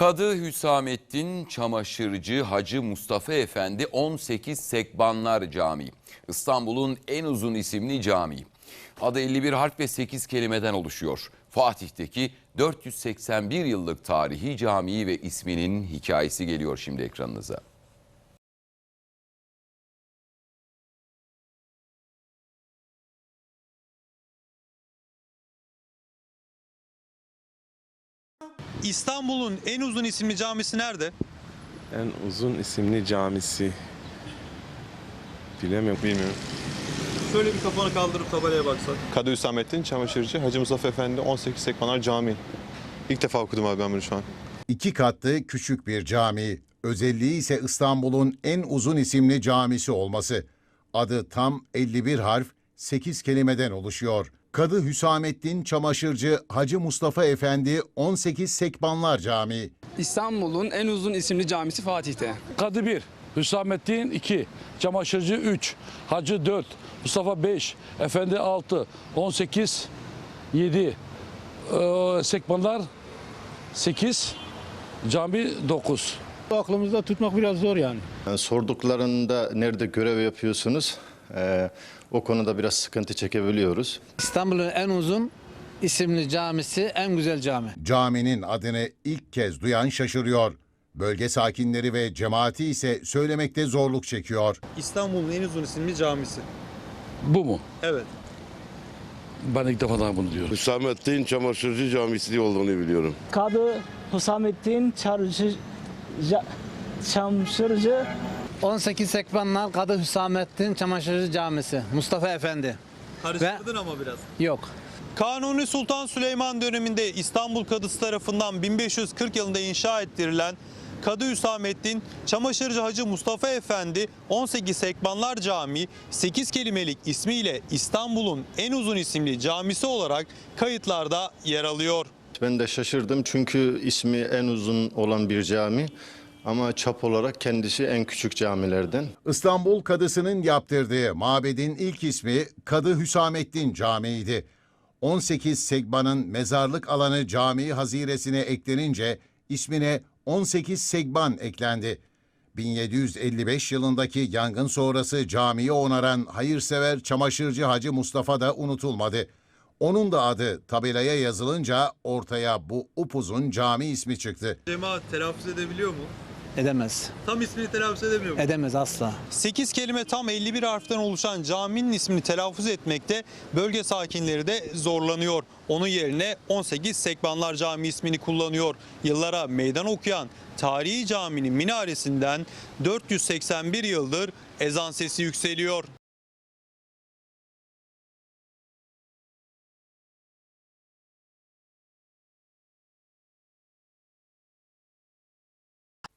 Kadı Hüsamettin Çamaşırcı Hacı Mustafa Efendi 18 Sekbanlar Camii. İstanbul'un en uzun isimli camii. Adı 51 harf ve 8 kelimeden oluşuyor. Fatih'teki 481 yıllık tarihi camii ve isminin hikayesi geliyor şimdi ekranınıza. İstanbul'un en uzun isimli camisi nerede? En uzun isimli camisi. Bilemiyorum. Bilmiyorum. Şöyle bir kafanı kaldırıp tabelaya baksak. Kadı Hüsamettin Çamaşırcı Hacı Mustafa Efendi 18 Sekbanar Camii. İlk defa okudum abi ben bunu şu an. İki katlı küçük bir cami. Özelliği ise İstanbul'un en uzun isimli camisi olması. Adı tam 51 harf, 8 kelimeden oluşuyor. Kadı Hüsamettin Çamaşırcı Hacı Mustafa Efendi 18 Sekbanlar Camii. İstanbul'un en uzun isimli camisi Fatih'te. Kadı 1, Hüsamettin 2, Çamaşırcı 3, Hacı 4, Mustafa 5, Efendi 6, 18, 7, ee, Sekbanlar 8, cami 9. Aklımızda tutmak biraz zor yani. Yani sorduklarında nerede görev yapıyorsunuz? Ee, o konuda biraz sıkıntı çekebiliyoruz. İstanbul'un en uzun isimli camisi, en güzel cami. Caminin adını ilk kez duyan şaşırıyor. Bölge sakinleri ve cemaati ise söylemekte zorluk çekiyor. İstanbul'un en uzun isimli camisi. Bu mu? Evet. Ben ilk defa daha bunu diyorum. Hüsamettin Çamaşırcı Camisi olduğunu biliyorum. Kadı Hüsamettin Çarşı Çamşırcı 18 Sekbanlar Kadı Hüsamettin Çamaşırcı Camisi. Mustafa Efendi. Karıştırdın ama biraz. Yok. Kanuni Sultan Süleyman döneminde İstanbul Kadısı tarafından 1540 yılında inşa ettirilen Kadı Hüsamettin Çamaşırcı Hacı Mustafa Efendi 18 Sekbanlar Camii 8 kelimelik ismiyle İstanbul'un en uzun isimli camisi olarak kayıtlarda yer alıyor. Ben de şaşırdım çünkü ismi en uzun olan bir cami ama çap olarak kendisi en küçük camilerden. İstanbul Kadısı'nın yaptırdığı mabedin ilk ismi Kadı Hüsamettin Camii'ydi. 18 Segban'ın mezarlık alanı cami haziresine eklenince ismine 18 Segban eklendi. 1755 yılındaki yangın sonrası camiyi onaran hayırsever çamaşırcı Hacı Mustafa da unutulmadı. Onun da adı tabelaya yazılınca ortaya bu upuzun cami ismi çıktı. Cemaat telaffuz edebiliyor mu? Edemez. Tam ismini telaffuz edemiyor mu? Edemez asla. 8 kelime tam 51 harften oluşan caminin ismini telaffuz etmekte bölge sakinleri de zorlanıyor. Onun yerine 18 Sekbanlar Camii ismini kullanıyor. Yıllara meydan okuyan tarihi caminin minaresinden 481 yıldır ezan sesi yükseliyor.